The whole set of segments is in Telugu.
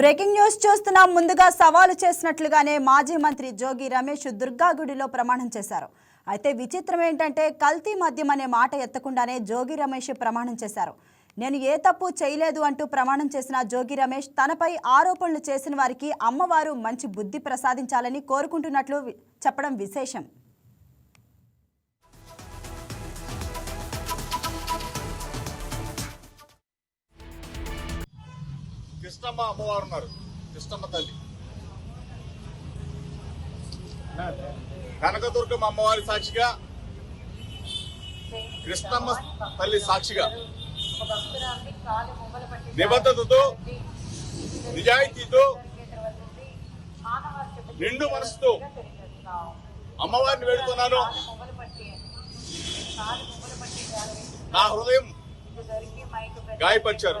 బ్రేకింగ్ న్యూస్ చూస్తున్నాం. ముందుగా సవాలు చేసినట్లుగానే మాజీ మంత్రి జోగి రమేష్ దుర్గాగుడిలో ప్రమాణం చేశారు. అయితే విచిత్రం ఏంటంటే కల్తీ మద్యం అనే మాట ఎత్తకుండానే జోగి రమేష్ ప్రమాణం చేశారు. నేను ఏ తప్పు చేయలేదు అంటూ ప్రమాణం చేసిన జోగి రమేష్ తనపై ఆరోపణలు చేసిన వారికి అమ్మవారు మంచి బుద్ధి ప్రసాదించాలని కోరుకుంటున్నట్లు చెప్పడం విశేషం. కృష్ణమ్మ అమ్మవారు ఉన్నారు. కృష్ణమ్మ తల్లి. కనకదుర్గమ్మ అమ్మవారి సాక్షిగా కృష్ణమ్మ తల్లి సాక్షిగా నిబద్ధతతో నిజాయితీతో నిండు మనసుతో అమ్మవారిని వేడుతున్నాను నా హృదయం గాయపరిచారు.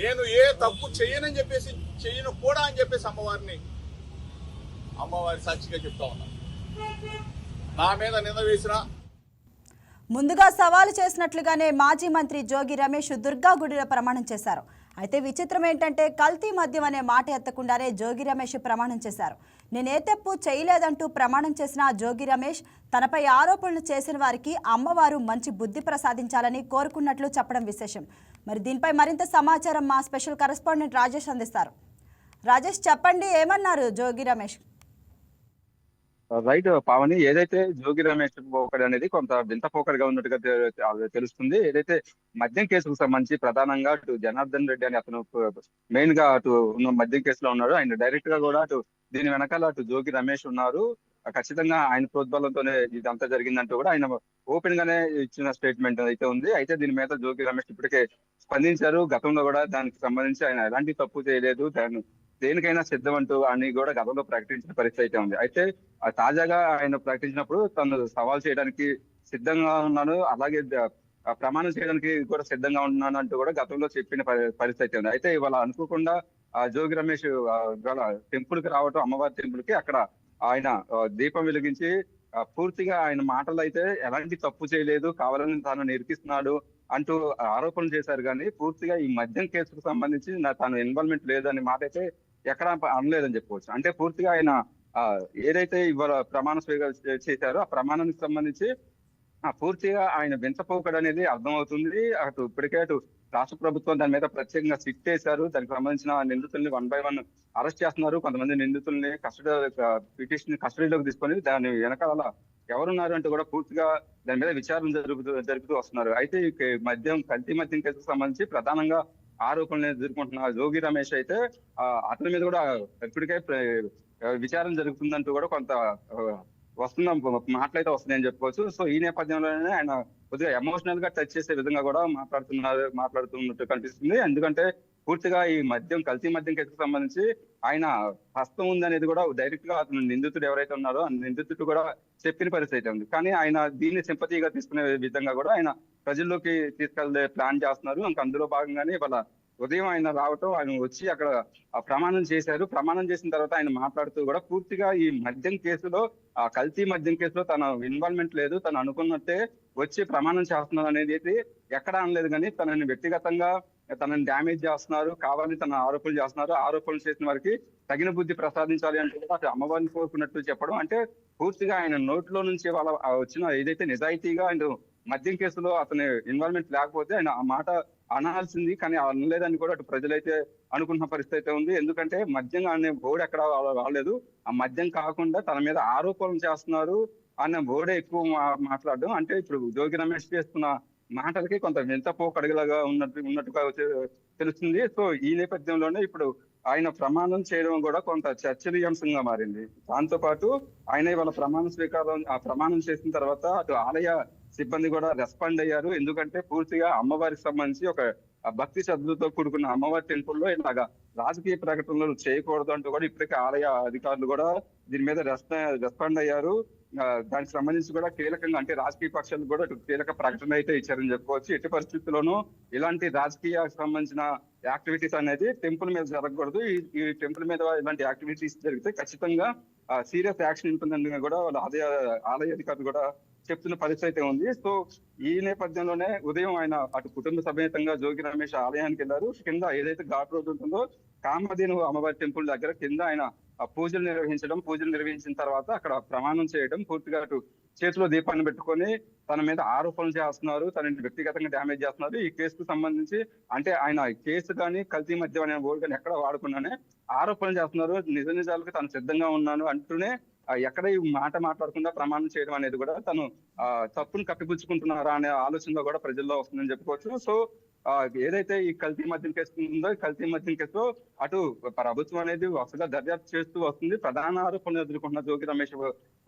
నేను ఏ తప్పు చేయనని చెప్పేసి చెయ్యను కూడా అని చెప్పేసి అమ్మవారిని అమ్మవారి సాక్షిగా చెప్తా ఉన్నా. నా మీద నింద వేసిన ముందుగా సవాలు చేసినట్లుగానే మాజీ మంత్రి జోగి రమేష్ దుర్గా గుడిలో ప్రమాణం చేశారు. అయితే విచిత్రం ఏంటంటే కల్తీ మద్యం అనే మాట ఎత్తకుండానే జోగి రమేష్ ప్రమాణం చేశారు. నేనే తప్పు చేయలేదంటూ ప్రమాణం చేసిన జోగి రమేష్ తనపై ఆరోపణలు చేసిన వారికి అమ్మవారు మంచి బుద్ధి ప్రసాదించాలని కోరుకున్నట్లు చెప్పడం విశేషం. మరి దీనిపై మరింత సమాచారం మా స్పెషల్ కరెస్పాండెంట్ రాజేష్ అందిస్తారు. రాజేష్ చెప్పండి ఏమన్నారు జోగి రమేష్? రైట్ పావని ఏదైతే జోగి రమేష్ పోకడ్ అనేది కొంత వింత పోకడ్గా ఉన్నట్టుగా తెలుస్తుంది. ఏదైతే మద్యం కేసుకు సంబంధించి ప్రధానంగా అటు జనార్దన్ రెడ్డి అని అతను మెయిన్గా అటు ఉన్న మద్యం కేసులో ఉన్నాడు. ఆయన డైరెక్ట్గా కూడా అటు దీని వెనకాల అటు జోగి రమేష్ ఉన్నారు. ఖచ్చితంగా ఆయన ప్రోద్బలంతోనే ఇదంతా జరిగిందంటూ కూడా ఆయన ఓపెన్ గానే ఇచ్చిన స్టేట్మెంట్ అయితే ఉంది. అయితే దీని మీద జోగి రమేష్ ఇప్పటికే స్పందించారు. గతంలో కూడా దానికి సంబంధించి ఆయన ఎలాంటి తప్పు చేయలేదు. దాన్ని దేనికైనా సిద్ధం అంటూ అని కూడా గతంలో ప్రకటించిన పరిస్థితి అయితే ఉంది. అయితే తాజాగా ఆయన ప్రకటించినప్పుడు తను సవాల్ చేయడానికి సిద్ధంగా ఉన్నాను అలాగే ప్రమాణం చేయడానికి కూడా సిద్ధంగా ఉన్నాను అంటూ కూడా గతంలో చెప్పిన పరిస్థితి అయితే ఉంది. అయితే ఇవాళ అనుకోకుండా ఆ జోగి రమేష్ టెంపుల్కి రావటం అమ్మవారి టెంపుల్కి అక్కడ ఆయన దీపం వెలిగించి పూర్తిగా ఆయన మాటలు అయితే ఎలాంటి తప్పు చేయలేదు కావాలని తాను నిరికిస్తున్నాడు అంటూ ఆరోపణలు చేశారు. కానీ పూర్తిగా ఈ మద్యం కేసుకు సంబంధించి నా తాను ఇన్వాల్వ్మెంట్ లేదనే మాట అయితే ఎక్కడ అనలేదని చెప్పుకోవచ్చు. అంటే పూర్తిగా ఆయన ఏదైతే ఇవాళ ప్రమాణ స్వీకారం చేశారో ఆ ప్రమాణానికి సంబంధించి ఆ పూర్తిగా ఆయన వింతపోకడు అనేది అర్థమవుతుంది. అటు ఇప్పటికే అటు రాష్ట్ర ప్రభుత్వం దాని మీద ప్రత్యేకంగా సిట్ చేశారు. దానికి సంబంధించిన నిందితుల్ని వన్ బై వన్ అరెస్ట్ చేస్తున్నారు. కొంతమంది నిందితుల్ని కస్టడీ పిటిషన్ కస్టడీలోకి తీసుకొని దాని వెనకాల ఎవరున్నారు అంటే కూడా పూర్తిగా దాని మీద విచారణ జరుగుతూ జరుగుతూ వస్తున్నారు. అయితే మద్యం కల్తీ మద్యం కేసుకు సంబంధించి ప్రధానంగా ఆరోపణలు ఎదుర్కొంటున్న జోగి రమేష్ అయితే అతని మీద కూడా ఇప్పటికే ప్ర- విచారణ జరుగుతుందంటూ కూడా కొంత వస్తున్న మాటలైతే వస్తున్నాయని చెప్పుకోవచ్చు. సో ఈ నేపథ్యంలోనే ఆయన కొద్దిగా ఎమోషనల్గా టచ్ చేసే విధంగా కూడా మాట్లాడుతున్నారు మాట్లాడుతున్నట్టు కనిపిస్తుంది. ఎందుకంటే పూర్తిగా ఈ మద్యం కల్తీ మద్యం కేసుకు సంబంధించి ఆయన హస్తం ఉందనేది కూడా డైరెక్ట్గా అతను నిందితుడు ఎవరైతే ఉన్నారో ఆ నిందితుడు కూడా చెప్పిన పరిస్థితి అయితే ఉంది. కానీ ఆయన దీన్ని సింపతిగా తీసుకునే విధంగా కూడా ఆయన ప్రజల్లోకి తీసుకెళ్ళే ప్లాన్ చేస్తున్నారు. ఇంకా అందులో భాగంగానే ఇవాళ ఉదయం ఆయన రావటం ఆయన వచ్చి అక్కడ ప్రమాణం చేశారు. ప్రమాణం చేసిన తర్వాత ఆయన మాట్లాడుతూ కూడా పూర్తిగా ఈ మద్యం కేసులో ఆ కల్తీ మద్యం కేసులో తన ఇన్వాల్వ్మెంట్ లేదు. తను అనుకున్నట్టే వచ్చి ప్రమాణం చేస్తున్నారు అనేది ఎక్కడ అనలేదు కానీ తనని వ్యక్తిగతంగా తనని డ్యామేజ్ చేస్తున్నారు కావాలని తన ఆరోపణలు చేస్తున్నారు. ఆరోపణలు చేసిన వారికి తగిన బుద్ధి ప్రసాదించాలి అంటే కూడా అటు అమ్మవారిని కోరుకున్నట్టు చెప్పడం. అంటే పూర్తిగా ఆయన నోట్లో నుంచి వాళ్ళ వచ్చిన ఏదైతే నిజాయితీగా అండ్ మద్యం కేసులో అతని ఇన్వాల్వ్మెంట్ లేకపోతే ఆయన ఆ మాట అనాల్సింది. కానీ అనలేదని కూడా అటు ప్రజలైతే అనుకున్న పరిస్థితి అయితే ఉంది. ఎందుకంటే మద్యం అనే బోర్డు ఎక్కడ రాలేదు. ఆ మద్యం కాకుండా తన మీద ఆరోపణలు చేస్తున్నారు. అన్న బోర్డే ఎక్కువ మాట్లాడడం. అంటే ఇప్పుడు జోగి రమేష్ చేస్తున్న మాటలకి కొంత వింత పోకడగలాగా ఉన్నట్టు ఉన్నట్టుగా తెలుస్తుంది. సో ఈ నేపథ్యంలోనే ఇప్పుడు ఆయన ప్రమాణం చేయడం కూడా కొంత చర్చనీయాంశంగా మారింది. దాంతో పాటు ఆయన ఇవాళ ప్రమాణ స్వీకారం ఆ ప్రమాణం చేసిన తర్వాత అటు ఆలయ సిబ్బంది కూడా రెస్పాండ్ అయ్యారు. ఎందుకంటే పూర్తిగా అమ్మవారికి సంబంధించి ఒక భక్తి శ్రద్ధలతో కూడుకున్న అమ్మవారి టెంపుల్లో ఇలాగా రాజకీయ ప్రకటనలు చేయకూడదు అంటూ కూడా ఇప్పటికే ఆలయ అధికారులు కూడా దీని మీద రెస్ప రెస్పాండ్ అయ్యారు. దానికి సంబంధించి కూడా కీలకంగా అంటే రాజకీయ పక్షాలు కూడా కీలక ప్రకటన అయితే ఇచ్చారని చెప్పుకోవచ్చు. ఎట్టి పరిస్థితుల్లోనూ ఇలాంటి రాజకీయ సంబంధించిన యాక్టివిటీస్ అనేది టెంపుల్ మీద జరగకూడదు. ఈ ఈ టెంపుల్ మీద ఇలాంటి యాక్టివిటీస్ జరిగితే ఖచ్చితంగా సీరియస్ యాక్షన్ ఉంటుందని కూడా వాళ్ళ ఆలయ ఆలయ అధికారులు కూడా చెప్తున్న పరిస్థితి అయితే ఉంది. సో ఈ నేపథ్యంలోనే ఉదయం ఆయన అటు కుటుంబ సమేతంగా జోగి రమేష్ ఆలయానికి వెళ్ళారు. కింద ఏదైతే ఘాట్ రోడ్ ఉంటుందో కామధేను అమ్మవారి టెంపుల్ దగ్గర కింద ఆయన పూజలు నిర్వహించడం పూజలు నిర్వహించిన తర్వాత అక్కడ ప్రమాణం చేయడం పూర్తిగా అటు చేతిలో దీపాన్ని పెట్టుకొని తన మీద ఆరోపణలు చేస్తున్నారు తనని వ్యక్తిగతంగా డ్యామేజ్ చేస్తున్నారు. ఈ కేసుకు సంబంధించి అంటే ఆయన కేసు కానీ కల్తీ మధ్య అనే బోర్డు కానీ ఎక్కడ వాడకుండానే ఆరోపణలు చేస్తున్నారు. నిజ నిజాలకు తను సిద్ధంగా ఉన్నాను అంటూనే ఎక్కడ ఈ మాట మాట్లాడకుండా ప్రమాణం చేయడం అనేది కూడా తను ఆ, తప్పును కప్పిపుచ్చుకుంటున్నారా అనే ఆలోచనలో కూడా ప్రజల్లో వస్తుందని చెప్పుకోవచ్చు. సో ఆ, ఏదైతే ఈ కల్తీ మద్యం కేసు ఉందో ఈ కల్తీ మద్యం కేసులో అటు ప్రభుత్వం అనేది వరుసగా దర్యాప్తు చేస్తూ వస్తుంది. ప్రధాన ఆరోపణలు ఎదుర్కొన్న జోగి రమేష్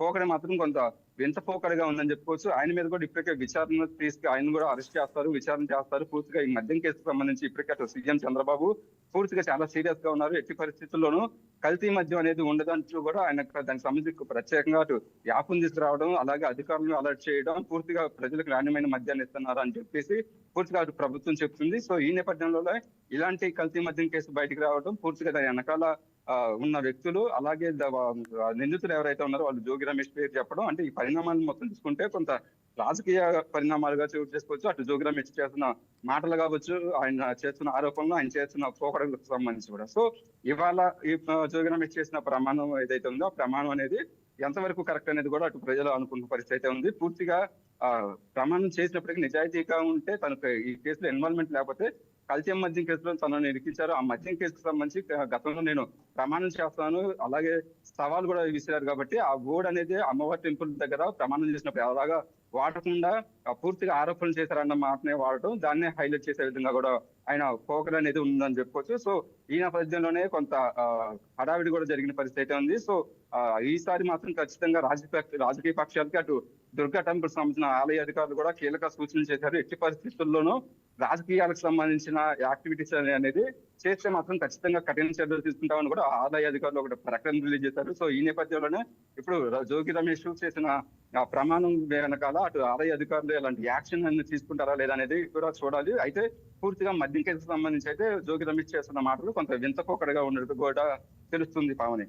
పోకడ మాత్రం కొంత వింత పోకడగా ఉందని చెప్పుకోవచ్చు. ఆయన మీద కూడా ఇప్పటికే విచారణ తీసుకు ఆయన కూడా అరెస్ట్ చేస్తారు విచారణ చేస్తారు. పూర్తిగా ఈ మద్యం కేసుకు సంబంధించి ఇప్పటికే అటు సీఎం చంద్రబాబు పూర్తిగా చాలా సీరియస్గా ఉన్నారు. ఎట్టి పరిస్థితుల్లోనూ కల్తీ మద్యం అనేది ఉండదంటూ కూడా ఆయన దానికి సంబంధించి ప్రత్యేకంగా అటు యాప్ను తీసుకురావడం అలాగే అధికారులను అలర్ట్ చేయడం పూర్తిగా ప్రజలకు నాణ్యమైన మద్యాన్ని ఇస్తున్నారు అని చెప్పేసి పూర్తిగా అటు ప్రభుత్వం చెప్తుంది. సో ఈ నేపథ్యంలో ఇలాంటి కల్తీ మద్యం కేసు బయటకు రావడం పూర్తిగా దాని వెనకాల ఉన్న వ్యక్తులు అలాగే నిందితులు ఎవరైతే ఉన్నారో వాళ్ళు జోగి రమేష్ పేరు చెప్పడం అంటే ఈ పరిణామాలను మొత్తం తీసుకుంటే కొంత రాజకీయ పరిణామాలుగా చోటు చేసుకోవచ్చు. అటు జోగి రమేష్ చేస్తున్న మాటలు కావచ్చు ఆయన చేస్తున్న ఆరోపణలు ఆయన చేస్తున్న పోకడలకు సంబంధించి కూడా. సో ఇవాళ ఈ ఆ, జోగి చేసిన ప్రమాణం ఏదైతే ఉందో ఆ ప్రమాణం అనేది ఎంతవరకు కరెక్ట్ అనేది కూడా అటు ప్రజలు అనుకున్న పరిస్థితి అయితే ఉంది. పూర్తిగా ఆ ప్రమాణం చేసినప్పటికీ నిజాయితీగా ఉంటే తనకు ఈ కేసులో ఇన్వాల్వ్మెంట్ లేకపోతే కల్తీ మద్యం కేసులో తనను ఇరికించారు ఆ మద్యం కేసుకు సంబంధించి గతంలో నేను ప్రమాణం చేస్తాను. అలాగే సవాల్ కూడా విసిరారు కాబట్టి ఆ బోర్డు అనేది అమ్మవారి టెంపుల్ దగ్గర ప్రమాణం చేసినప్పుడు ఎలాగా వాడకుండా పూర్తిగా ఆరోపణలు చేశారన్న మాటనే వాడటం దాన్నే హైలైట్ చేసే విధంగా కూడా ఆయన పోకర్ అనేది ఉందని చెప్పుకోవచ్చు. సో ఈ నేపథ్యంలోనే కొంత హడావిడి కూడా జరిగిన పరిస్థితి అయితే ఉంది. సో ఈసారి మాత్రం ఖచ్చితంగా రాజకీయ రాజకీయ పక్షాలకి అటు దుర్గా టెంపుల్ సంబంధించిన ఆలయ అధికారులు కూడా కీలక సూచనలు చేశారు. ఎట్టి పరిస్థితుల్లోనూ రాజకీయాలకు సంబంధించిన యాక్టివిటీస్ అనేది చేస్తే మాత్రం ఖచ్చితంగా కఠిన చర్యలు తీసుకుంటామని కూడా ఆదాయ అధికారులు ఒకటి ప్రకటన రిలీజ్ చేశారు. సో ఈ నేపథ్యంలోనే ఇప్పుడు జోగి రమేష్ చేసిన ప్రమాణం వెనకాల అటు ఆదాయ అధికారులు ఎలాంటి యాక్షన్ అనేది తీసుకుంటారా లేదా అనేది కూడా చూడాలి. అయితే పూర్తిగా మద్యం కేసుకు సంబంధించి అయితే జోగి రమేష్ చేస్తున్న మాటలు కొంత వింతపోకడగా ఉన్నట్టు కూడా తెలుస్తుంది Pavani.